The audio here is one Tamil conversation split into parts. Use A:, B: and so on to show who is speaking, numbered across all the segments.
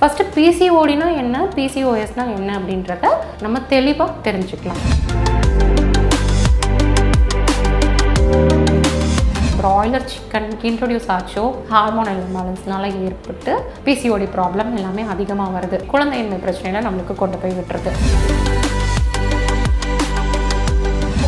A: ஃபஸ்ட்டு பிசிஓடினா என்ன? பிசிஓஎஸ்னா என்ன அப்படின்றத நம்ம தெளிவாக தெரிஞ்சுக்கலாம். ப்ராய்லர் சிக்கன் இன்ட்ரொடியூஸ் ஆச்சோ? ஹார்மோனல் இம்பாலன்ஸ்னால ஏற்பட்டு பிசிஓடி ப்ராப்ளம் எல்லாமே அதிகமாக வருது. குழந்தையின்மை பிரச்சனையில நம்மளுக்கு கொண்டு போய் விட்டுருது.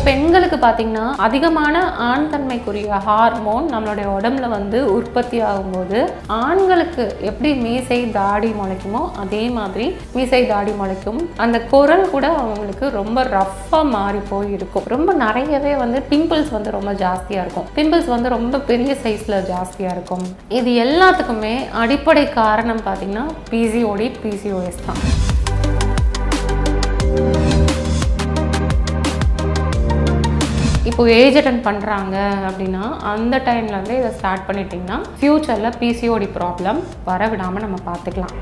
A: பெண்களுக்கு பார்த்தீங்கன்னா அதிகமான ஆண் தன்மைக்குரிய ஹார்மோன் நம்மளுடைய உடம்புல வந்து உற்பத்தி ஆகும்போது ஆண்களுக்கு எப்படி மீசை தாடி முளைக்குமோ அதே மாதிரி மீசை தாடி முளைக்கும். அந்த குரல் கூட அவங்களுக்கு ரொம்ப ரஃப்பாக மாறி போய் இருக்கும். ரொம்ப நிறையவே வந்து பிம்பிள்ஸ் வந்து ரொம்ப ஜாஸ்தியாக இருக்கும். பிம்பிள்ஸ் வந்து ரொம்ப பெரிய சைஸில் ஜாஸ்தியாக இருக்கும். இது எல்லாத்துக்குமே அடிப்படை காரணம் பார்த்திங்கன்னா பிசிஓடி பிசிஓஎஸ் தான். இப்போ ஏஜ் அட்டன் பண்ணுறாங்க அப்படின்னா அந்த டைம்லேருந்து இதை ஸ்டார்ட் பண்ணிட்டிங்கன்னா ஃப்யூச்சரில் பிசிஓடி ப்ராப்ளம் வர விடாமல் நம்ம பார்த்துக்கலாம்.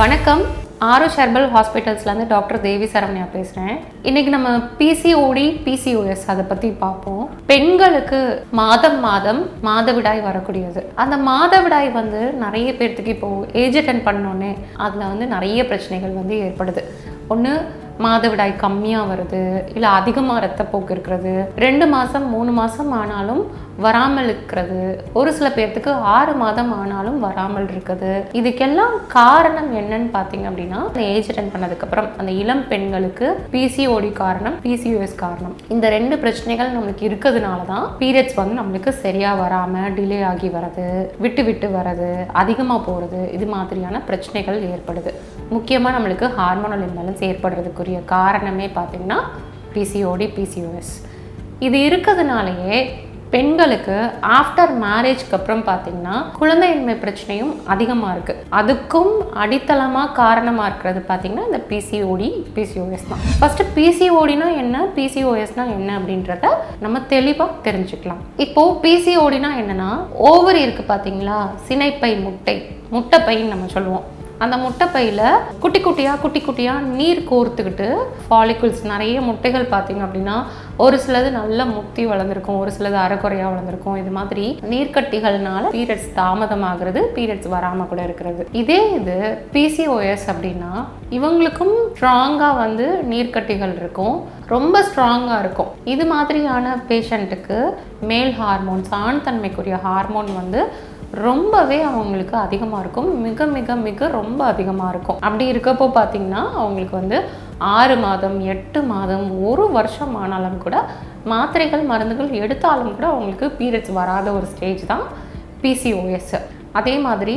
A: வணக்கம். ஆரோஸ் ஹெர்பல் ஹாஸ்பிட்டல்ஸ்லேருந்து டாக்டர் தேவி சரவணியா பேசுகிறேன் இன்றைக்கி நம்ம பிசிஓடி பிசிஓஎஸ் அதை பற்றி பார்ப்போம். பெண்களுக்கு மாதம் மாதம் மாதவிடாய் வரக்கூடியது. அந்த மாதவிடாய் வந்து நிறைய பேர்த்துக்கு இப்போது ஏஜ் அட்டன் பண்ணோன்னே அதில் வந்து நிறைய பிரச்சனைகள் வந்து ஏற்படுது. ஒன்று மாதவிடாய் கம்மியாக வருது இல்லை அதிகமாக ரத்தப்போக்கு இருக்கிறது. ரெண்டு மாதம் மூணு மாதம் ஆனாலும் வராமல் இருக்கிறது ஒரு சில பேர்த்துக்கு ஆறு மாதம் ஆனாலும் வராமல் இருக்குது இதுக்கெல்லாம் காரணம் என்னன்னு பார்த்தீங்க அப்படின்னா அந்த ஏஜ் அட்டன் பண்ணதுக்கப்புறம் அந்த இளம் பெண்களுக்கு பிசிஓடி காரணம் பிசிஓஎஸ் காரணம். இந்த ரெண்டு பிரச்சனைகள் நம்மளுக்கு இருக்கிறதுனால தான் பீரியட்ஸ் வந்து நம்மளுக்கு சரியாக வராமல் டிலே ஆகி வர்றது விட்டு விட்டு வர்றது அதிகமாக போகிறது இது மாதிரியான பிரச்சனைகள் ஏற்படுது. முக்கியமாக நம்மளுக்கு ஹார்மோனல் இம்பேலன்ஸ் ஏற்படுறதுக்குரிய காரணமே பார்த்திங்கன்னா பிசிஓடி பிசிஓஎஸ் இது இருக்கிறதுனாலயே பெண்களுக்கு ஆஃப்டர் மேரேஜ்க்கு அப்புறம் பார்த்தீங்கன்னா குழந்தையின்மை பிரச்சனையும் அதிகமாக இருக்குது அதுக்கும் அடித்தளமாக காரணமாக இருக்கிறது பார்த்தீங்கன்னா இந்த பிசிஓடி பிசிஓஎஸ் தான். ஃபஸ்ட்டு பிசிஓடினா என்ன? பிசிஓஎஸ்னா என்ன அப்படின்றத நம்ம தெளிவாக தெரிஞ்சுக்கலாம். இப்போது பிசிஓடினா என்னென்னா ஓவரி இருக்குது பார்த்தீங்களா சினைப்பை முட்டை. முட்டைப்பைன்னு நம்ம சொல்லுவோம். அந்த முட்டைப்பையில் குட்டி குட்டியாக குட்டி குட்டியாக நீர் கோர்த்துக்கிட்டு ஃபாலிகுல்ஸ் நிறைய முட்டைகள் பார்த்தீங்க அப்படின்னா ஒரு சிலது நல்லா முத்தி வளர்ந்துருக்கும் ஒரு சிலது அரைக்குறையாக வளர்ந்துருக்கும். இது மாதிரி நீர்க்கட்டிகள்னால பீரியட்ஸ் தாமதமாகிறது பீரியட்ஸ் வராமல் கூட இருக்கிறது. இதே இது பிசிஓஎஸ் அப்படின்னா இவங்களுக்கும் ஸ்ட்ராங்காக வந்து நீர்க்கட்டிகள் இருக்கும். ரொம்ப ஸ்ட்ராங்காக இருக்கும். இது மாதிரியான பேஷண்ட்டுக்கு மேல் ஹார்மோன்ஸ் ஆண் தன்மைக்குரிய ஹார்மோன் வந்து ரொம்பவே அவங்களுக்கு அதிகமாக இருக்கும். மிக மிக மிக ரொம்ப அதிகமாக இருக்கும். அப்படி இருக்கப்போ பார்த்திங்கன்னா அவங்களுக்கு வந்து ஆறு மாதம் எட்டு மாதம் ஒரு வருஷம் ஆனாலும் கூட மாத்திரைகள் மருந்துகள் எடுத்தாலும் கூட அவங்களுக்கு பீரியட்ஸ் வராத ஒரு ஸ்டேஜ் தான் பிசிஓஎஸ் அதே மாதிரி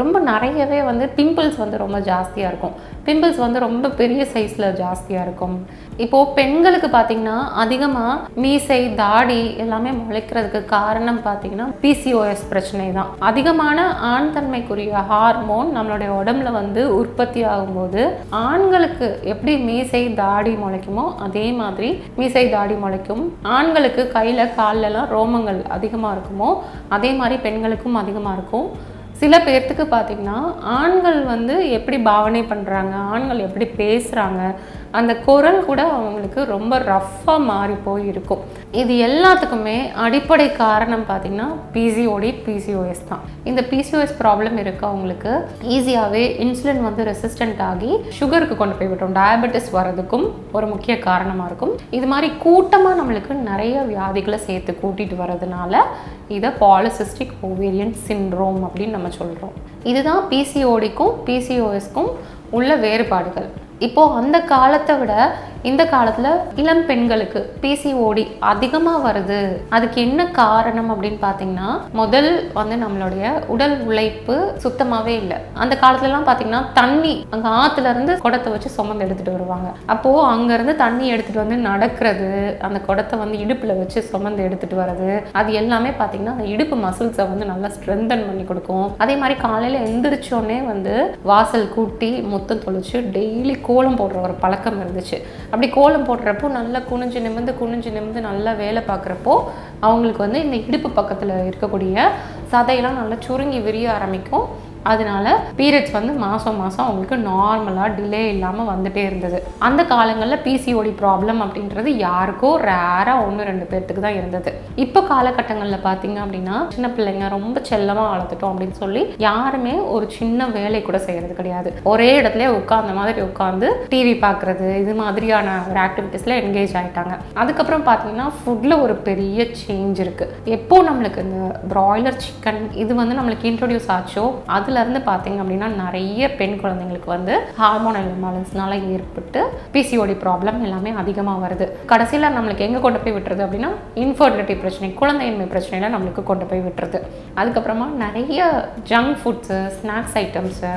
A: ரொம்ப நிறையவே வந்து பிம்பிள்ஸ் வந்து ரொம்ப ஜாஸ்தியாக இருக்கும். பிம்பிள்ஸ் வந்து ரொம்ப பெரிய சைஸில் ஜாஸ்தியாக இருக்கும். இப்போது பெண்களுக்கு பார்த்திங்கன்னா அதிகமாக மீசை தாடி எல்லாமே முளைக்கிறதுக்கு காரணம் பார்த்திங்கன்னா பிசிஓஎஸ் பிரச்சனை தான் அதிகமான ஆண் தன்மைக்குரிய ஹார்மோன் நம்மளுடைய உடம்புல வந்து உற்பத்தி ஆகும்போது ஆண்களுக்கு எப்படி மீசை தாடி முளைக்குமோ அதே மாதிரி மீசை தாடி முளைக்கும். ஆண்களுக்கு கையில் கால்லலாம் ரோமங்கள் அதிகமாக இருக்குமோ அதே மாதிரி பெண்களுக்கும் அதிகமாக இருக்கும். சில பேர்த்துக்கு பார்த்திங்கன்னா ஆண்கள் வந்து எப்படி பாவனை பண்ணுறாங்க ஆண்கள் எப்படி பேசுகிறாங்க அந்த குரல் கூட அவங்களுக்கு ரொம்ப ரஃப்பாக மாறி போய் இருக்கும் இது எல்லாத்துக்குமே அடிப்படை காரணம் பார்த்திங்கன்னா பிசிஓடி பிசிஓஎஸ் தான். இந்த பிசிஓஎஸ் ப்ராப்ளம் இருக்கவங்களுக்கு ஈஸியாகவே இன்சுலின் வந்து ரெசிஸ்டன்ட் ஆகி சுகருக்கு கொண்டு போய் விட்டோம். டயபெட்டிஸ் வர்றதுக்கும் ஒரு முக்கிய காரணமாக இருக்கும். இது மாதிரி கூட்டமாக நம்மளுக்கு நிறைய வியாதிகளை சேர்த்து கூட்டிகிட்டு வர்றதுனால இதை பாலிசிஸ்டிக் ஓவேரியன் சின்ரோம் அப்படின்னு நம்ம சொல்கிறோம் இதுதான் பிசிஓடிக்கும் பிசிஓஎஸ்க்கும் உள்ள வேறுபாடுகள். இப்போது அந்த காலத்தை விட இந்த காலத்தில் இளம் பெண்களுக்கு பிசிஓடி அதிகமாக வருது. அதுக்கு என்ன காரணம் அப்படின்னு பார்த்தீங்கன்னா முதல் வந்து நம்மளுடைய உடல் உழைப்பு சுத்தமாகவே இல்லை. அந்த காலத்துலலாம் பார்த்தீங்கன்னா தண்ணி அங்கே ஆற்றுலேருந்து குடத்தை வச்சு சுமந்து எடுத்துகிட்டு வருவாங்க. அப்போது அங்கேருந்து தண்ணி எடுத்துகிட்டு வந்து நடக்கிறது அந்த குடத்தை வந்து இடுப்பில் வச்சு சுமந்து எடுத்துகிட்டு வர்றது அது எல்லாமே பார்த்தீங்கன்னா அந்த இடுப்பு மசில்ஸை வந்து நல்லா ஸ்ட்ரென்தன் பண்ணி கொடுக்கும். அதே மாதிரி காலையில் எந்திரிச்சோடனே வந்து வாசல் கூட்டி முத்தம் தொளிச்சு டெய்லி கோலம் போடுற ஒரு பழக்கம் இருந்துச்சு. அப்படி கோலம் போடுறப்போ நல்லா குனிஞ்சு நிமிந்து குனிஞ்சு நிமிந்து நல்லா வேலை பார்க்குறப்போ அவங்களுக்கு வந்து இந்த இடுப்பு பக்கத்தில் இருக்கக்கூடிய சதையெல்லாம் நல்லா சுருங்கி விரிய ஆரம்பிக்கும். அதனால பீரியட்ஸ் வந்து மாதம் மாதம் அவங்களுக்கு நார்மலாக டிலே இல்லாமல் வந்துட்டே இருந்தது. அந்த காலங்களில் பிசிஓடி ப்ராப்ளம் அப்படின்றது யாருக்கோ ரேராக ஒன்று ரெண்டு பேர்த்துக்கு தான் இருந்தது. இப்போ காலகட்டங்களில் பார்த்தீங்க அப்படின்னா சின்ன பிள்ளைங்க ரொம்ப செல்லமாக வளர்த்துட்டோம் அப்படின்னு சொல்லி யாருமே ஒரு சின்ன வேலை கூட செய்கிறது கிடையாது. ஒரே இடத்துல உட்காந்த மாதிரி உட்காந்து டிவி பார்க்குறது இது மாதிரியான ஒரு ஆக்டிவிட்டீஸில் என்கேஜ் ஆகிட்டாங்க அதுக்கப்புறம் பார்த்தீங்கன்னா ஃபுட்டில் ஒரு பெரிய சேஞ்ச் இருக்குது எப்போ நம்மளுக்கு இந்த ப்ராய்லர் சிக்கன் இது வந்து நம்மளுக்கு இன்ட்ரொடியூஸ் ஆச்சோ அதில் இருந்து பார்த்தீங்க அப்படின்னா நிறைய பெண் குழந்தைங்களுக்கு வந்து ஹார்மோனல் இம்பாலன்ஸ்னால ஏற்பட்டு பிசிஓடி ப்ராப்ளம் எல்லாமே அதிகமாக வருது. கடைசியில் நம்மளுக்கு எங்கே கொண்டு போய் விட்டுறது அப்படின்னா இன்ஃபர்டிலிட்டி பிரச்சனை குழந்தையின்மை பிரச்சனையில நம்மளுக்கு கொண்டு போய் விட்டுறது. அதுக்கப்புறமா நிறைய junk foods snacks items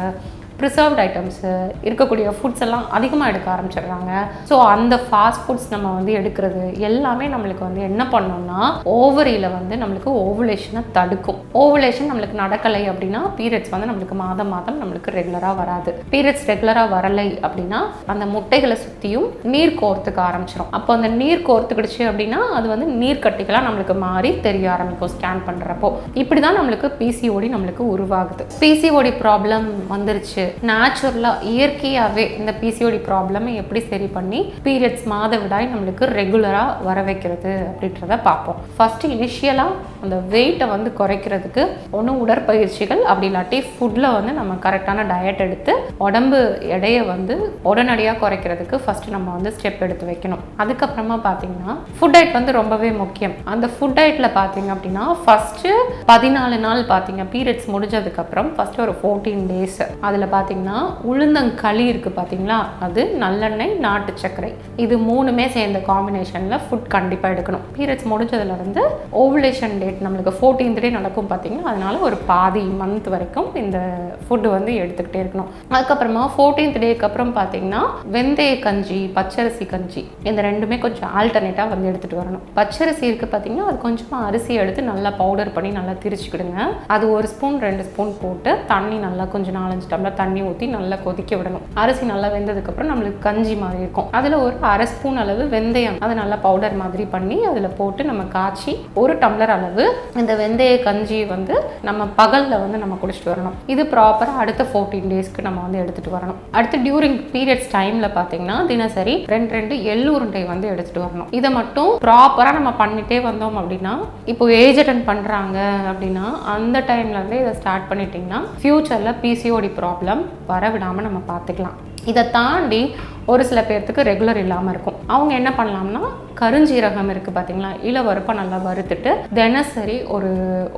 A: preserved items இருக்கக்கூடிய ஃபுட்ஸ் எல்லாம் அதிகமாக எடுக்க ஆரம்பிச்சிடுறாங்க. ஸோ அந்த ஃபாஸ்ட் ஃபுட்ஸ் நம்ம வந்து எடுக்கிறது எல்லாமே நம்மளுக்கு வந்து என்ன பண்ணோம்னா ஓவரியில் வந்து நம்மளுக்கு ஓவுலேஷனை தடுக்கும். ஓவுலேஷன் நம்மளுக்கு நடக்கலை அப்படின்னா பீரியட்ஸ் வந்து நம்மளுக்கு மாதம் மாதம் நம்மளுக்கு ரெகுலராக வராது. பீரியட்ஸ் ரெகுலராக வரலை அப்படின்னா அந்த முட்டைகளை சுற்றியும் நீர் கோர்த்துக்க ஆரம்பிச்சிடும் அப்போ அந்த நீர் கோர்த்துக்கிடுச்சு அப்படின்னா அது வந்து நீர்க்கட்டிகளாக நம்மளுக்கு மாறி தெரிய ஆரம்பிக்கும் ஸ்கேன் பண்ணுறப்போ இப்படி தான் நம்மளுக்கு பிசிஓடி நம்மளுக்கு உருவாகுது. பிசிஓடி ப்ராப்ளம் வந்துருச்சு நேச்சுரலாக இயற்கையாகவே இந்த பிசிஓடி ப்ராப்ளமை எப்படி சரி பண்ணி பீரியட்ஸ் மாதவிடாய் நம்மளுக்கு ரெகுலராக வர வைக்கிறது அப்படின்றத பார்ப்போம். ஃபஸ்ட்டு இனிஷியலாக அந்த வெயிட்டை வந்து குறைக்கிறதுக்கு ஒன்று உடற்பயிற்சிகள் அப்படி இல்லாட்டி ஃபுட்டில் வந்து நம்ம கரெக்டான டயட் எடுத்து உடம்பு எடையை வந்து உடனடியாக குறைக்கிறதுக்கு ஃபஸ்ட்டு நம்ம வந்து ஸ்டெப் எடுத்து வைக்கணும். அதுக்கப்புறமா பார்த்தீங்கன்னா ஃபுட் டயட் வந்து ரொம்பவே முக்கியம். அந்த ஃபுட் டயட்டில் பார்த்தீங்க அப்படின்னா ஃபஸ்ட்டு பதினாலு நாள் பார்த்தீங்க பீரியட்ஸ் முடிஞ்சதுக்கப்புறம் ஃபஸ்ட்டு ஒரு ஃபோர்டீன் டேஸ் அதில் பார்த்தீங்கன்னா உளுந்தங்களி இருக்குது பார்த்தீங்களா அது நல்லெண்ணெய் நாட்டு சர்க்கரை. இது மூணுமே சேர்ந்த காம்பினேஷனில் ஃபுட் கண்டிப்பாக எடுக்கணும். பீரியட்ஸ் முடிஞ்சதுலேருந்து ஓவுலேஷன் டேட் நம்மளுக்கு ஃபோர்டீன்த் டே நடக்கும் பார்த்தீங்கன்னா அதனால ஒரு பாதி மந்த் வரைக்கும் இந்த ஃபுட்டு வந்து எடுத்துக்கிட்டே இருக்கணும். அதுக்கப்புறமா ஃபோர்டீன்த் டேக்கு அப்புறம் பார்த்தீங்கன்னா வெந்தய கஞ்சி பச்சரிசி கஞ்சி இந்த ரெண்டுமே கொஞ்சம் ஆல்டர்னேட்டாக வந்து எடுத்துகிட்டு வரணும். பச்சரிசி இருக்குது பார்த்தீங்கன்னா அது கொஞ்சமாக அரிசி எடுத்து நல்லா பவுடர் பண்ணி நல்லா திரிச்சுக்கிடுங்க. அது ஒரு ஸ்பூன் ரெண்டு ஸ்பூன் போட்டு தண்ணி நல்லா கொஞ்சம் நாலஞ்சு டம்ளர் தண்ணி தண்ணி ஊற்றி நல்லா கொதிக்க விடணும். அரிசி நல்லா வெந்ததுக்கப்புறம் நம்மளுக்கு கஞ்சி மாதிரி இருக்கும். அதில் ஒரு அரை ஸ்பூன் அளவு வெந்தயம். அதை நல்லா பவுடர் மாதிரி பண்ணி அதில் போட்டு நம்ம காய்ச்சி ஒரு டம்ளர் அளவு இந்த வெந்தய கஞ்சி வந்து நம்ம பகலில் வந்து நம்ம குடிச்சிட்டு வரணும். இது ப்ராப்பராக அடுத்த ஃபோர்டீன் டேஸ்க்கு நம்ம வந்து எடுத்துகிட்டு வரணும். அடுத்து டியூரிங் பீரியட்ஸ் டைமில் பார்த்தீங்கன்னா தினசரி ரெண்டு ரெண்டு எள்ளு உருண்டை வந்து எடுத்துகிட்டு வரணும். இதை மட்டும் ப்ராப்பராக நம்ம பண்ணிட்டே வந்தோம் அப்படின்னா இப்போ ஏஜ் அட்டன் பண்ணுறாங்க அப்படின்னா அந்த டைம்லேருந்தே இதை ஸ்டார்ட் பண்ணிட்டிங்கன்னா ஃப்யூச்சரில் பிசிஓடி ப்ராப்ளம் வர வரவிடாமல் நம்ம பார்த்துக்கலாம். இதை தாண்டி ஒரு சில பேர்த்துக்கு ரெகுலர் இல்லாமல் இருக்கும். அவங்க என்ன பண்ணலாம்னா கருஞ்சீரகம் இருக்குது பார்த்தீங்களா இளவருப்பை நல்லா வறுத்துட்டு தினசரி ஒரு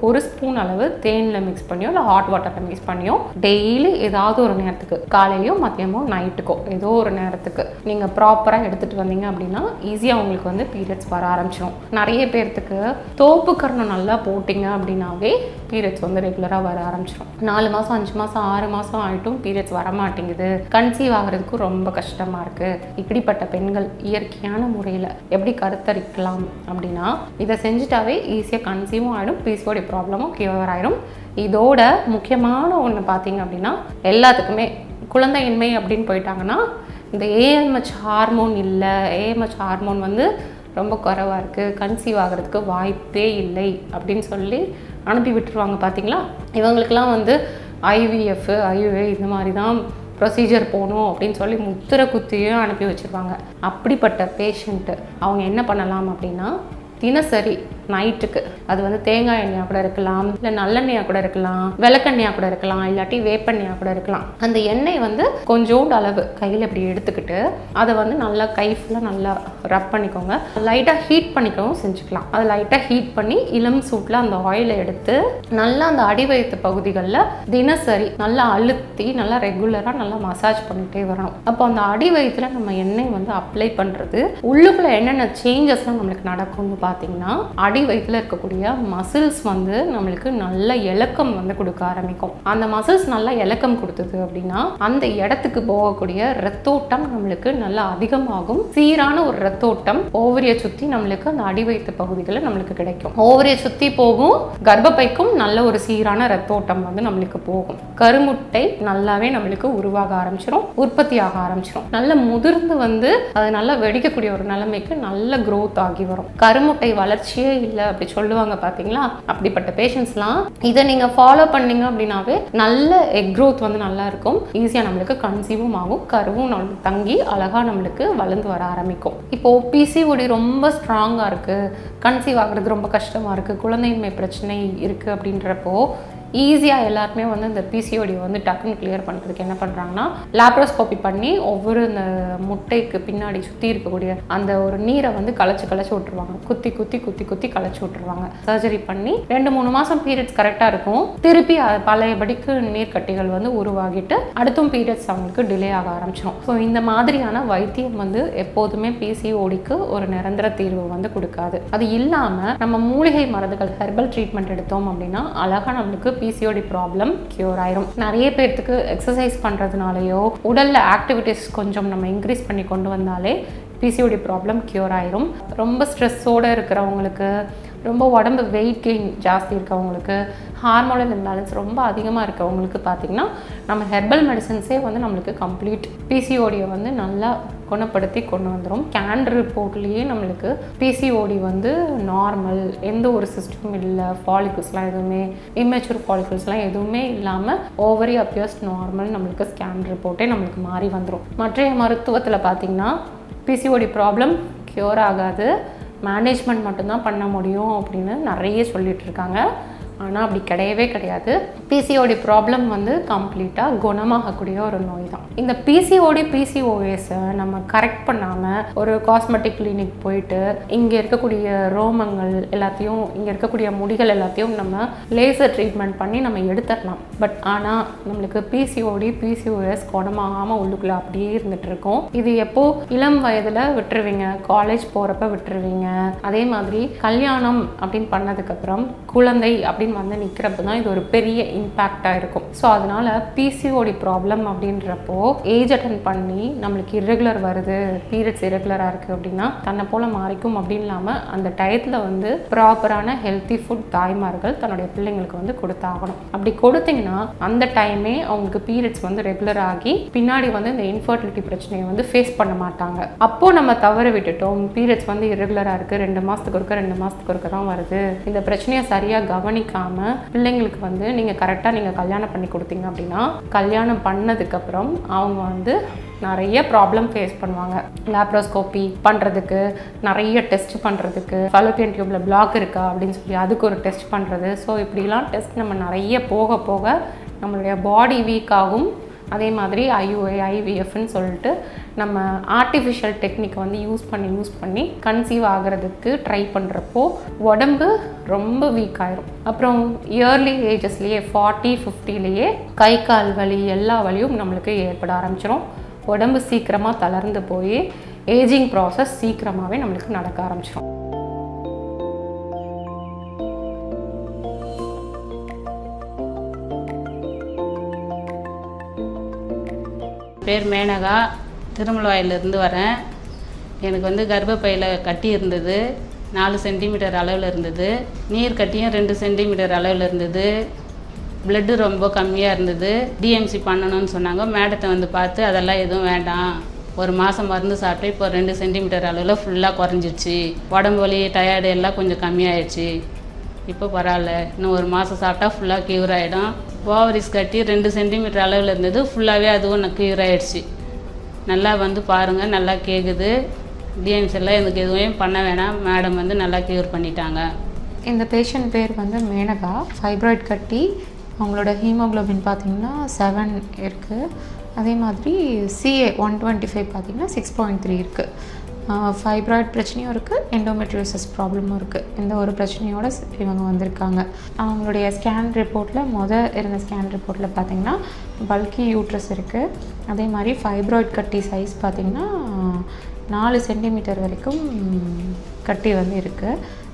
A: ஒரு ஸ்பூன் அளவு தேனில் மிக்ஸ் பண்ணியோ இல்லை ஹாட் வாட்டரில் மிக்ஸ் பண்ணியோ டெய்லி ஏதாவது ஒரு நேரத்துக்கு காலையிலையோ மதியமோ நைட்டுக்கோ ஏதோ ஒரு நேரத்துக்கு நீங்கள் ப்ராப்பராக எடுத்துகிட்டு வந்தீங்க அப்படின்னா ஈஸியாக உங்களுக்கு வந்து பீரியட்ஸ் வர ஆரம்பிச்சிடும் நிறைய பேர்த்துக்கு தோப்பு கரணம் நல்லா போட்டிங்க அப்படின்னாவே பீரியட்ஸ் வந்து ரெகுலராக வர ஆரம்பிச்சிடும் நாலு மாதம் அஞ்சு மாதம் ஆறு மாதம் ஆகிட்டும் பீரியட்ஸ் வர மாட்டேங்குது கன்சீவ் ஆகிறதுக்கு ரொம்ப கஷ்டமாக இருக்குது இப்படிப்பட்ட பெண்கள் இயற்கையான முறையில் எப்படி கருத்தரிக்கலாம் அப்படின்னா இதை செஞ்சுட்டாவே ஈஸியாக கன்சியூவும் ஆகிடும் பிசிஓடி ப்ராப்ளமும் கியூர் ஆகிடும் இதோட முக்கியமான ஒன்று பார்த்தீங்க அப்படின்னா எல்லாத்துக்குமே குழந்தையின்மை அப்படின்னு போயிட்டாங்கன்னா இந்த ஏஎம்ஹெச் ஹார்மோன் இல்லை ஏஎம்ஹெச் ஹார்மோன் வந்து ரொம்ப குறைவாக இருக்குது கன்சீவ் ஆகிறதுக்கு வாய்ப்பே இல்லை அப்படின்னு சொல்லி அனுப்பி விட்டுருவாங்க பார்த்தீங்களா இவங்களுக்கெல்லாம் வந்து ஐவிஎஃப் ஐயுஏ இந்த மாதிரி தான் ப்ரொசீஜர் போகணும் அப்படின்னு சொல்லி முத்திரை குத்தியும் அனுப்பி வச்சுருவாங்க. அப்படிப்பட்ட பேஷண்ட்டு அவங்க என்ன பண்ணலாம் அப்படின்னா தினசரி நைட்டுக்கு அது வந்து தேங்காய் எண்ணெயாக கூட இருக்கலாம் இல்லை நல்லெண்ணெயாக கூட இருக்கலாம் விளக்கெண்ணெயாக கூட இருக்கலாம் இல்லாட்டி வேப்பெண்ணெயாக கூட இருக்கலாம். அந்த எண்ணெய் வந்து கொஞ்சோண்டு அளவு கையில் இப்படி எடுத்துக்கிட்டு அதை வந்து நல்லா கை ஃபுல்லாக நல்லா ரப் பண்ணிக்கோங்க. லைட்டாக ஹீட் பண்ணிக்கவும் செஞ்சுக்கலாம். அதை லைட்டாக ஹீட் பண்ணி இளம் சூட்டில் அந்த ஆயிலை எடுத்து நல்லா அந்த அடிவயத்து பகுதிகளில் தினசரி நல்லா அழுத்தி நல்லா ரெகுலராக நல்லா மசாஜ் பண்ணிகிட்டே வரணும். அப்போ அந்த அடி வயிற்றுல நம்ம எண்ணெய் வந்து அப்ளை பண்ணுறது உள்ளுக்குள்ளே என்னென்ன சேஞ்சஸ்லாம் நம்மளுக்கு நடக்கும்னு பார்த்தீங்கன்னா அடி வயிற்றுல இருக்கக்கூடிய மசில்ஸ் வந்து நம்மளுக்கு நல்ல இலக்கம் வந்து கொடுக்க ஆரம்பிக்கும். அந்த மசில்ஸ் நல்லா இலக்கம் கொடுத்தது அப்படின்னா அந்த இடத்துக்கு போகக்கூடிய ரத்தோட்டம் நம்மளுக்கு நல்லா அதிகமாகும். சீரான ஒரு ரத்தோட்டம் ஓவரியை சுற்றி நம்மளுக்கு அந்த அடி வயிற்று பகுதிகளில் நம்மளுக்கு கிடைக்கும். ஓவரியை சுற்றி போகும் கர்ப்பப்பைக்கும் நல்ல ஒரு சீரான ரத்தோட்டம் வந்து நம்மளுக்கு போகும். கருமுட்டை நல்லாவே நம்மளுக்கு உருவாக ஆரம்பிச்சிடும் உற்பத்தி ஆக ஆரம்பிச்சிடும் நல்ல முதிர்ந்து வந்து அது நல்லா வெடிக்கக்கூடிய ஒரு நிலைமைக்கு நல்ல க்ரோத் ஆகி வரும். கருமுட்டை வளர்ச்சியை இல்லை அப்படி சொல்லுவாங்க பார்த்தீங்களா அப்படிப்பட்ட பேஷண்ட்ஸ்லாம் இதை நீங்கள் ஃபாலோ பண்ணீங்க அப்படின்னாவே நல்ல எக் க்ரோத் வந்து நல்லா இருக்கும். ஈஸியாக நம்மளுக்கு கன்சீவும் ஆகும். கருவும் நம்மளுக்கு தங்கி அழகாக நம்மளுக்கு வளர்ந்து வர ஆரம்பிக்கும். இப்போ பிசிஓடி ரொம்ப ஸ்ட்ராங்காக இருக்குது கன்சீவ் ஆகிறது ரொம்ப கஷ்டமாக இருக்குது குழந்தையின்மை பிரச்சனை இருக்குது அப்படின்றப்போ ஈஸியாக எல்லாருமே வந்து இந்த பிசிஓடி வந்து டக்குன்னு கிளியர் பண்ணுறதுக்கு என்ன பண்ணுறாங்கன்னா லேப்ரோஸ்கோபி பண்ணி ஒவ்வொரு இந்த முட்டைக்கு பின்னாடி சுற்றி இருக்கக்கூடிய அந்த ஒரு நீரை வந்து களைச்சு களைச்சு விட்டுருவாங்க. குத்தி குத்தி குத்தி குத்தி களைச்சு விட்டுருவாங்க. சர்ஜரி பண்ணி ரெண்டு மூணு மாதம் பீரியட்ஸ் கரெக்டாக இருக்கும். திருப்பி பழையபடிக்கு நீர்க்கட்டிகள் வந்து உருவாகிட்டு அடுத்தும் பீரியட்ஸ் அவங்களுக்கு டிலே ஆக ஆரம்பிச்சிடும் ஸோ இந்த மாதிரியான வைத்தியம் வந்து எப்போதுமே பிசிஓடிக்கு ஒரு நிரந்தர தீர்வு வந்து கொடுக்காது. அது இல்லாமல் நம்ம மூலிகை மருந்துகள் ஹெர்பல் ட்ரீட்மெண்ட் எடுத்தோம் அப்படின்னா அழகாக நம்மளுக்கு பிசிஓடி ப்ராப்ளம் க்யூர் ஆயிரும். நிறைய பேர்த்துக்கு எக்ஸசைஸ் பண்ணுறதுனாலையோ உடலில் ஆக்டிவிட்டீஸ் கொஞ்சம் நம்ம இன்க்ரீஸ் பண்ணி கொண்டு வந்தாலே பிசிஓடி ப்ராப்ளம் க்யூர் ஆயிரும். ரொம்ப ஸ்ட்ரெஸ்ஸோடு இருக்கிறவங்களுக்கு ரொம்ப உடம்பு வெயிட் கெயின் ஜாஸ்தி இருக்கவங்களுக்கு ஹார்மோனல் இம்பேலன்ஸ் ரொம்ப அதிகமாக இருக்கவங்களுக்கு பார்த்திங்கன்னா நம்ம ஹெர்பல் மெடிசன்ஸே வந்து நம்மளுக்கு கம்ப்ளீட் பிசிஓடியை வந்து நல்லா குணப்படுத்தி கொண்டு வந்துடும் கேன் ரிப்போர்ட்லேயே நம்மளுக்கு பிசிஓடி வந்து நார்மல் எந்த ஒரு சிஸ்டம் இல்லை ஃபாலிகல்ஸ்லாம் எதுவுமே இம்மெச்சூர் ஃபாலிகல்ஸ்லாம் எதுவுமே இல்லாமல் ஓவரி அப்பியர்ஸ் நார்மல் நம்மளுக்கு ஸ்கேன் ரிப்போர்ட்டே நம்மளுக்கு மாறி வந்துடும் மற்றைய மருத்துவத்தில் பார்த்திங்கன்னா பிசிஓடி ப்ராப்ளம் க்யூர் ஆகாது. மேனேஜ்மெண்ட் மட்டும்தான் பண்ண முடியும் அப்படின்னு நிறைய சொல்லிகிட்ருக்காங்க ஆனால் அப்படி கிடையவே கிடையாது. பிசிஓடி ப்ராப்ளம் வந்து கம்ப்ளீட்டாக குணமாகக்கூடிய ஒரு நோய் தான் இந்த பிசிஓடி பிசிஓஎஸை நம்ம கரெக்ட் பண்ணாமல் ஒரு காஸ்மெட்டிக் கிளினிக் போயிட்டு இங்கே இருக்கக்கூடிய ரோமங்கள் எல்லாத்தையும் இங்கே இருக்கக்கூடிய முடிகள் எல்லாத்தையும் நம்ம லேசர் ட்ரீட்மெண்ட் பண்ணி நம்ம எடுத்துடலாம். பட் ஆனால் நம்மளுக்கு பிசிஓடி பிசிஓஎஸ் குணமாகாமல் உள்ளுக்குள்ளே அப்படியே இருந்துட்டு இருக்கோம். இது எப்போ இளம் வயதில் விட்டுருவீங்க காலேஜ் போகிறப்ப விட்டுருவீங்க அதே மாதிரி கல்யாணம் அப்படின்னு பண்ணதுக்கப்புறம் குழந்தை அப்படின்னு வந்து நிற்கிறப்ப தான் இது ஒரு பெரிய இம்பேக்டாக இருக்கும். ஸோ அதனால் பிசிஓடி ப்ராப்ளம் அப்படின்றப்போ ஏஜ் அட்டன் பண்ணி நம்மளுக்கு இரெகுலர் வருது பீரியட்ஸ் இரெகுலராக இருக்குது அப்படின்னா தன்னை போல் மாறிக்கும் அப்படின்னு இல்லாமல் அந்த டயத்தில் வந்து ப்ராப்பரான ஹெல்த்தி ஃபுட் தாய்மார்கள் தன்னுடைய பிள்ளைங்களுக்கு வந்து கொடுத்தாகணும். அப்படி கொடுத்தீங்கன்னா அந்த டைமே அவங்களுக்கு பீரியட்ஸ் வந்து ரெகுலர் ஆகி பின்னாடி வந்து இந்த இன்ஃபர்டிலிட்டி பிரச்சனையை வந்து ஃபேஸ் பண்ண மாட்டாங்க. அப்போ நம்ம தவற விட்டுட்டோம். பீரியட்ஸ் வந்து இரெகுலராக இருக்குது ரெண்டு மாதத்துக்கு ஒருக்க ரெண்டு மாதத்துக்கு ஒருக்க தான் வருது. இந்த பிரச்சனையை சரியாக கவனிக்காம பிள்ளைங்களுக்கு வந்து நீங்கள் கரெக்டாக நீங்கள் கல்யாணம் பண்ணி கொடுத்தீங்க அப்படின்னா கல்யாணம் பண்ணதுக்கப்புறம் அவங்க வந்து நிறைய ப்ராப்ளம் ஃபேஸ் பண்ணுவாங்க. லேப்ரோஸ்கோப்பி பண்ணுறதுக்கு நிறைய டெஸ்ட் பண்ணுறதுக்கு ஃபலோபியன் டியூப்பில் பிளாக் இருக்கா அப்படின்னு சொல்லி அதுக்கு ஒரு டெஸ்ட் பண்ணுறது ஸோ இப்படிலாம் டெஸ்ட் நம்ம நிறைய போக போக நம்மளுடைய பாடி வீக் ஆகும். அதே மாதிரி ஐயூஐ ஐவிஎஃப்னு சொல்லிட்டு நம்ம ஆர்டிஃபிஷியல் டெக்னிக்கை வந்து யூஸ் பண்ணி யூஸ் பண்ணி கன்சீவ் ஆகிறதுக்கு ட்ரை பண்ணுறப்போ உடம்பு ரொம்ப வீக் ஆயிரும். அப்புறம் இயர்லி ஏஜஸ்லேயே ஃபார்ட்டி ஃபிஃப்டிலேயே கை கால் வலி எல்லா வலியும் நம்மளுக்கு ஏற்பட ஆரம்பிச்சிடும் உடம்பு சீக்கிரமாக தளர்ந்து போய் ஏஜிங் ப்ராசஸ் சீக்கிரமாகவே நம்மளுக்கு நடக்க ஆரம்பிச்சிடும்
B: பேர் மேனகா. திருமலவாயிலிருந்து வரேன். எனக்கு வந்து கர்ப்பப்பையில் கட்டி இருந்தது. நாலு சென்டிமீட்டர் அளவில் இருந்தது. நீர் கட்டியும் ரெண்டு சென்டிமீட்டர் அளவில் இருந்தது. பிளட்டு ரொம்ப கம்மியாக இருந்தது. டிஎம்சி பண்ணணும்னு சொன்னாங்க. மேடத்தை வந்து பார்த்து அதெல்லாம் எதுவும் வேண்டாம். ஒரு மாதம் மருந்து சாப்பிட்டு இப்போ ரெண்டு சென்டிமீட்டர் அளவில் ஃபுல்லாக குறைஞ்சிருச்சு. உடம்பு வலி டயர்டு எல்லாம் கொஞ்சம் கம்மியாயிடுச்சு. இப்போ பரவாயில்ல. இன்னும் ஒரு மாதம் சாப்பிட்டா ஃபுல்லாக க்யூர் ஆகிடும் ஓவரிஸ் கட்டி ரெண்டு சென்டிமீட்டர் அளவில் இருந்தது. ஃபுல்லாகவே அதுவும் க்யூர் ஆயிடுச்சு நல்லா வந்து பாருங்கள் நல்லா கேட்குது டிஎம்ஸ் எல்லாம் எனக்கு எதுவும் பண்ண வேணாம். மேடம் வந்து நல்லா க்யூர் பண்ணிட்டாங்க.
A: இந்த பேஷண்ட் பேர் வந்து மேனகா. ஃபைப்ராய்ட் கட்டி அவங்களோட ஹீமோகுளோபின் பார்த்தீங்கன்னா செவன் இருக்குது அதே மாதிரி சிஏ ஒன் டுவெண்ட்டி ஃபைவ் பார்த்தீங்கன்னா சிக்ஸ் பாயிண்ட் த்ரீ இருக்குது ஃபைப்ராய்ட் பிரச்சனையும் இருக்குது எண்டோமெட்ரியோசிஸ் ப்ராப்ளமும் இருக்குது இந்த ஒரு பிரச்சனையோட இவங்க வந்திருக்காங்க. அவங்களுடைய ஸ்கேன் ரிப்போர்ட்டில் மொதல் இருந்த ஸ்கேன் ரிப்போர்ட்டில் பார்த்தீங்கன்னா பல்கி யூட்ரஸ் இருக்குது அதே மாதிரி ஃபைப்ராய்ட் கட்டி சைஸ் பார்த்திங்கன்னா நாலு சென்டிமீட்டர் வரைக்கும் கட்டி வந்து இருக்குது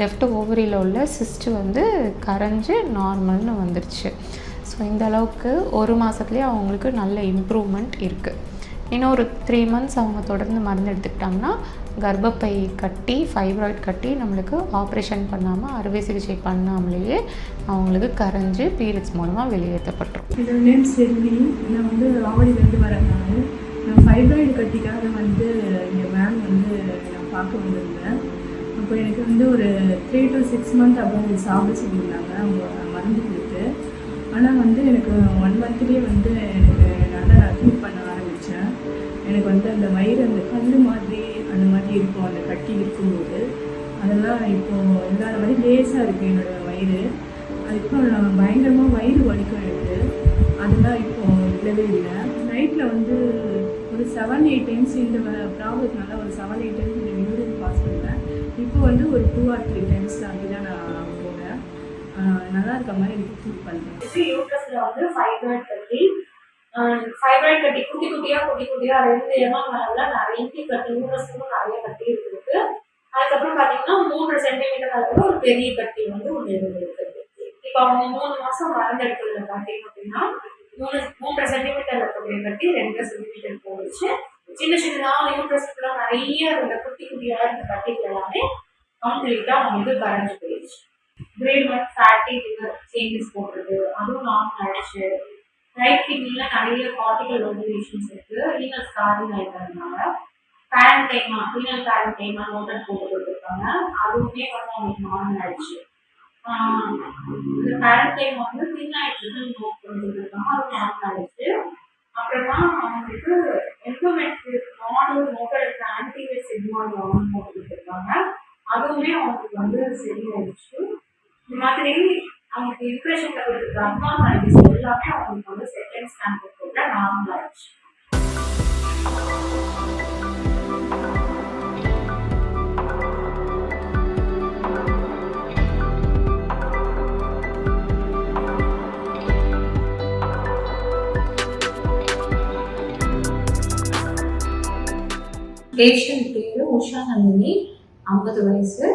C: லெஃப்ட் ஓவரியில் உள்ள சிஸ்ட் வந்து கரைஞ்சு நார்மல்னு வந்துருச்சு. ஸோ இந்த அளவுக்கு ஒரு மாதத்துலேயே அவங்களுக்கு நல்ல இம்ப்ரூவ்மெண்ட் இருக்குது இன்னும் ஒரு த்ரீ மந்த்ஸ் அவங்க தொடர்ந்து மருந்து எடுத்துக்கிட்டாங்கன்னா கர்ப்பப்பை கட்டி ஃபைப்ராய்ட் கட்டி நம்மளுக்கு ஆப்ரேஷன் பண்ணாமல் அறுவை சிகிச்சை பண்ணாமலேயே அவங்களுக்கு கரைஞ்சி பீரியட்ஸ் மூலமாக வெளியேற்றப்பட்டுரும்.
D: என்னோட நேம் செல்வி நான் வந்து ஆவடியிலேருந்து வரேன் நான் நான் ஃபைப்ராய்டு கட்டிக்காக வந்து இங்கே மேம் வந்து நான் பார்க்க வந்திருந்தேன். இப்போ எனக்கு வந்து ஒரு த்ரீ டு சிக்ஸ் மந்த் அப்போ சாப்பிட சொல்லியிருந்தாங்க அவங்க மருந்து கொடுத்து ஆனால் வந்து எனக்கு ஒன் மந்த்லேயே வந்து எனக்கு நல்லா நான் ஃபீல் பண்ண ஆரம்பித்தேன் எனக்கு வந்து அந்த வயிறு அந்த கல் மாதிரி அந்த மாதிரி இருக்கும் அந்த கட்டி இருக்கும்போது. அதெல்லாம் இப்போது இல்லாத மாதிரி லேசாக இருக்குது என்னோடய வயிறு. அதுக்கப்புறம் நான் பயங்கரமாக வயிறு வலிக்கும் எனக்கு. அதெல்லாம் இப்போது இல்லவே இல்லை. நைட்டில் வந்து ஒரு செவன் எயிட் டைம்ஸ் இந்த ப்ராப்ளத்தினால ஒரு செவன் எயிட் டைம்ஸ் இந்த யூரின் இப்போ வந்து ஒரு டூ ஆர் த்ரீ டைம்ஸ் அப்படி தான் நான் போனேன் நல்லா இருக்க மாதிரி எனக்கு ஃபீல் பண்ணுறேன்
A: யூட்ரஸ்ல வந்து ஃபைப்ராய்ட் கட்டி ஃபைப்ராய்ட் கட்டி குட்டி குட்டியாக குட்டி குட்டியாக ரெண்டு எம்எம் அளவுல நிறைய கட்டி யூட்ரஸ்க்கும் நிறைய கட்டி இருக்குது அதுக்கப்புறம் பாத்தீங்கன்னா மூன்று சென்டிமீட்டர் அளவுல ஒரு பெரிய கட்டி வந்து ஒன்று இருக்குது இப்போ அவங்க மூணு மாதம் மருந்து எடுக்கிறதுல பாத்தீங்க அப்படின்னா மூணு மூன்றரை சென்டிமீட்டர் இருக்கக்கூடிய கட்டி ரெண்டரை சென்டிமீட்டர் போயிடுச்சு சின்ன சின்னதாக யூட்ரஸ்க்குலாம் நிறைய இந்த குட்டி குட்டியாக இந்த கட்டிகள் எல்லாமே கம்ப்ளீட்டாக வந்து கரைஞ்சு போயிடுச்சு. Grade one fatty liver changes போடுறது அதுவும் நார்மல் ஆயிடுச்சு ரைட் கிட்னியில் நிறைய கார்டிகல் ஓவலேஷன்ஸ் இருக்கு. ஈனல் ஸ்காரிங் ஆயிருக்கிறதுனால parenchyma renal parenchyma noted போட்டு கொடுத்துருக்காங்க அதுவுமே வந்து அவங்களுக்கு நார்மல் ஆயிடுச்சு. இந்த பேரண்ட் டைம் வந்து தின் ஆயிடுச்சு நோட் பண்ணி கொடுத்துருக்காங்க அதுவும் நார்மல் ஆயிடுச்சு. அப்புறமா அவங்களுக்கு என்டோமெட்ரி மாடல் நோட்டட் ஆன்டிவேட் சிக்மால் போட்டு கொடுத்துருக்காங்க அதுவுமே அவங்களுக்கு வந்து சரியாயிடுச்சு இந்த மாதிரி அவங்களுக்கு இம்ப்ரெஷன் கொடுத்துருக்க அம்மா மெடிஸ் எல்லாமே அவங்களுக்கு வந்து செகண்ட் ஸ்டாண்டர்ட் கூட நார்மல் ஆயிடுச்சு. பேஷண்ட் பேர் உஷா நந்தினி ஐம்பது வயசு.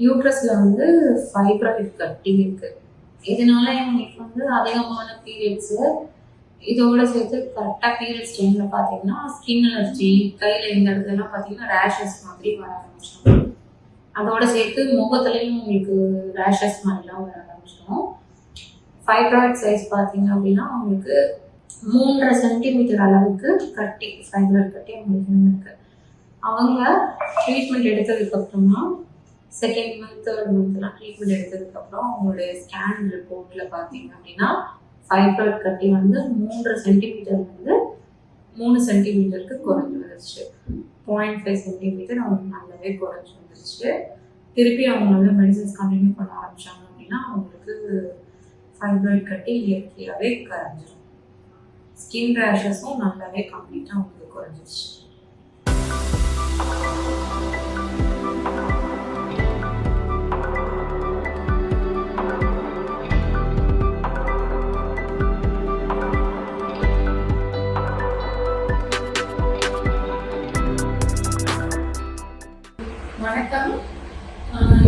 A: யூட்ரஸில் வந்து ஃபைப்ராய்ட் கட்டி இருக்கு. இதனால இவங்களுக்கு வந்து அதிகமான பீரியட்ஸு இதோட சேர்த்து கரெக்டாக பீரியட்ஸ் டைமில் பார்த்தீங்கன்னா ஸ்கின் அலர்ஜி கையில் இந்த இடத்துலலாம் பார்த்தீங்கன்னா ரேஷஸ் மாதிரி வர ஆரம்பிச்சிடும். அதோட சேர்த்து முகத்துலேயும் உங்களுக்கு ரேஷஸ் மாதிரிலாம் வர ஆரம்பிச்சிடும். ஃபைப்ராய்ட் சைஸ் பார்த்தீங்க அப்படின்னா அவங்களுக்கு மூன்றரை சென்டிமீட்டர் அளவுக்கு கட்டி ஃபைப்ராய்ட் கட்டி அவங்களுக்கு இருக்கு அவங்க ட்ரீட்மெண்ட் எடுத்ததுக்கு அப்புறமா செகண்ட் மந்த் தேர்ட் மந்த்லாம் ட்ரீட்மெண்ட் எடுத்ததுக்கப்புறம் அவங்களுடைய ஸ்கேன் ரிப்போர்ட்டில் பார்த்தீங்க அப்படின்னா ஃபைப்ராய்ட் கட்டி வந்து மூன்றரை சென்டிமீட்டர் வந்து மூணு சென்டிமீட்டருக்கு குறைஞ்சி வந்துருச்சு. பாயிண்ட் ஃபைவ் சென்டிமீட்டர் அவங்களுக்கு நல்லாவே குறைஞ்சி வந்துருச்சு. திருப்பி அவங்க வந்து மெடிசன்ஸ் கண்டினியூ பண்ண ஆரம்பிச்சாங்க அப்படின்னா அவங்களுக்கு ஃபைப்ராய்ட் கட்டி இயற்கையாகவே கரைஞ்சிடும் ஸ்கின் ரேஷஸும் நல்லாவே கம்ப்ளீட்டாக அவங்களுக்கு குறைஞ்சிருச்சு.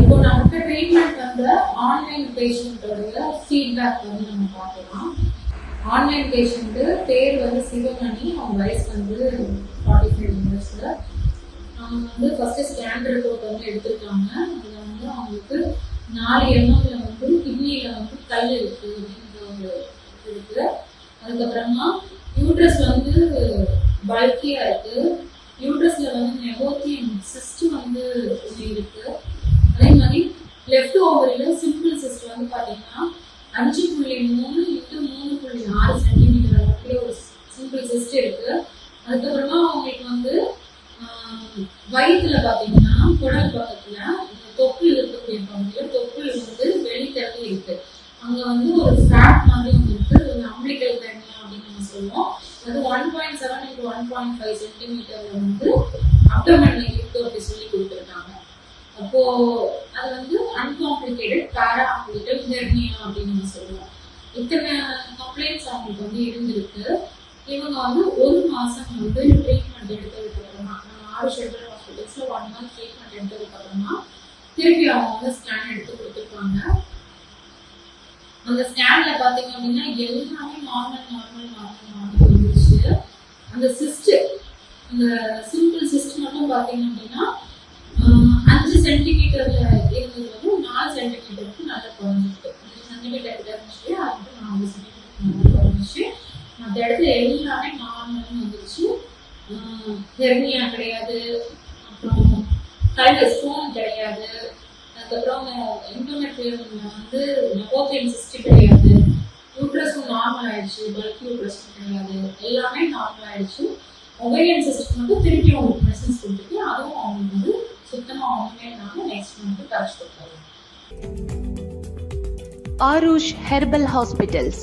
E: இப்போ நமக்கு ட்ரீட்மெண்ட் வந்து ஆன்லைன் பேஷண்ட்டோடைய ஃபீட்பேக் வந்து நம்ம பார்க்கலாம். ஆன்லைன் பேஷண்ட்டு பேர் வந்து சிவமணி அவங்க வயசு வந்து ஃபார்ட்டி ஃபைவ் இயர்ஸில் அவங்க வந்து ஃபஸ்ட்டு ஸ்கேன் ரிப்போர்ட் வந்து எடுத்திருக்காங்க. அதில் வந்து அவங்களுக்கு நாலு எண்ணத்துல வந்து கிட்னியில் வந்து கல் இருக்குது அப்படின்ற ஒரு இருக்கு. இருக்குது அதுக்கப்புறமா யூட்ரஸ் வந்து பல்கியாக இருக்குது யூட்ரஸ்ல வந்து நெகோத்தியம் சிஸ்ட் வந்து இருக்கு. அதே மாதிரி லெஃப்ட் ஓவரில் சிம்பிள் சிஸ்ட் வந்து பார்த்தீங்கன்னா அஞ்சு புள்ளி மூணு இன்ட்டு மூணு புள்ளி ஆறு சென்டிமீட்டர் அளவுக்கு ஒரு சிம்பிள் சிஸ்ட் இருக்கு. அதுக்கப்புறமா அவங்களுக்கு வந்து வயிற்றுல பார்த்தீங்கன்னா குடல் பக்கத்துல இந்த தொப்புள் இருக்கக்கூடிய பகுதியில் தொப்புள் வந்து வெளித்தள்ளி இருக்கு. அங்க வந்து ஒரு ஃபேட் மாதிரி ஒன்று இருக்கு. அது அம்பிளிக்கல் தண்ணி அப்படின்னு நம்ம சொல்லுவோம். அது one point seven into one point five சென்டிமீட்டரில் வந்து அப்டமன்ல இருக்கு அப்படி சொல்லி கொடுத்துருக்காங்க. அப்போ அது வந்து அன்காம்ப்ளிகேட்டட் பேரா அப்ளிகேட்டட் ஹெர்னியா அப்படின்னு நம்ம சொல்லுவோம். இத்தனை கம்ப்ளைண்ட்ஸ் அவங்களுக்கு வந்து இருந்திருக்கு. இவங்க வந்து ஒரு மாசம் வந்து ட்ரீட்மெண்ட் எடுத்ததுக்கு அப்புறமா நம்ம ஷெல்டர் ஒன் மந்த் ட்ரீட்மெண்ட் எடுத்ததுக்கப்புறமா திருப்பி அவங்க வந்து ஸ்கேன் எடுத்து கொடுத்துருப்பாங்க அந்த ஸ்கேன்ல பார்த்தீங்க அப்படின்னா எல்லாமே நார்மல் நார்மல் நார்மல் நார்மல் இருந்துச்சு அந்த சிஸ்ட் அந்த சிம்பிள் சிஸ்ட் மட்டும் பார்த்தீங்க அப்படின்னா அஞ்சு சென்டிமீட்டர்ல இருந்தது வந்து நாலு சென்டிமீட்டருக்கு நல்லா குறைஞ்சிருக்கு. அஞ்சு சென்டிமீட்டர் கிட்ட இருந்துச்சு அது வந்து நாலு சென்டிமீட்டருக்கு நல்லா குறைஞ்சிச்சு மற்ற இடத்துல எல்லாமே ஹெர்னியா கிடையாது. அப்புறம் கல்ல ஸ்டோன் கிடையாது. அதுக்கப்புறம் இன்டர்நெட்ல வந்து நெப்போத்தியன் சிஸ்டி கிடையாது. யூட்ரஸும் நார்மல் ஆயிடுச்சு. பல்க் யூட்ரஸ் கிடையாது. எல்லாமே நார்மல் ஆயிடுச்சு. ஒவேரியன் சிஸ்டம் வந்து திருப்பி அவங்களுக்கு மெசேஜ் கொடுத்துட்டு அதுவும் அவங்களுக்கு வந்து சுத்தமாக அவங்களே இல்லாமல் நெக்ஸ்ட் மந்த்து டச் கொடுத்தாங்க.
F: Aarush herbal hospitals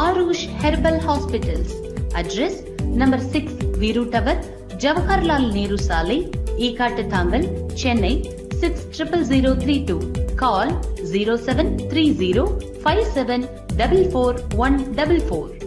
F: Arush Herbal Hospitals. Address number 6 Viru Tower, Jawaharlal Nehru Sale, Ekattatangal, Chennai 600032. Call 0730 57 44144.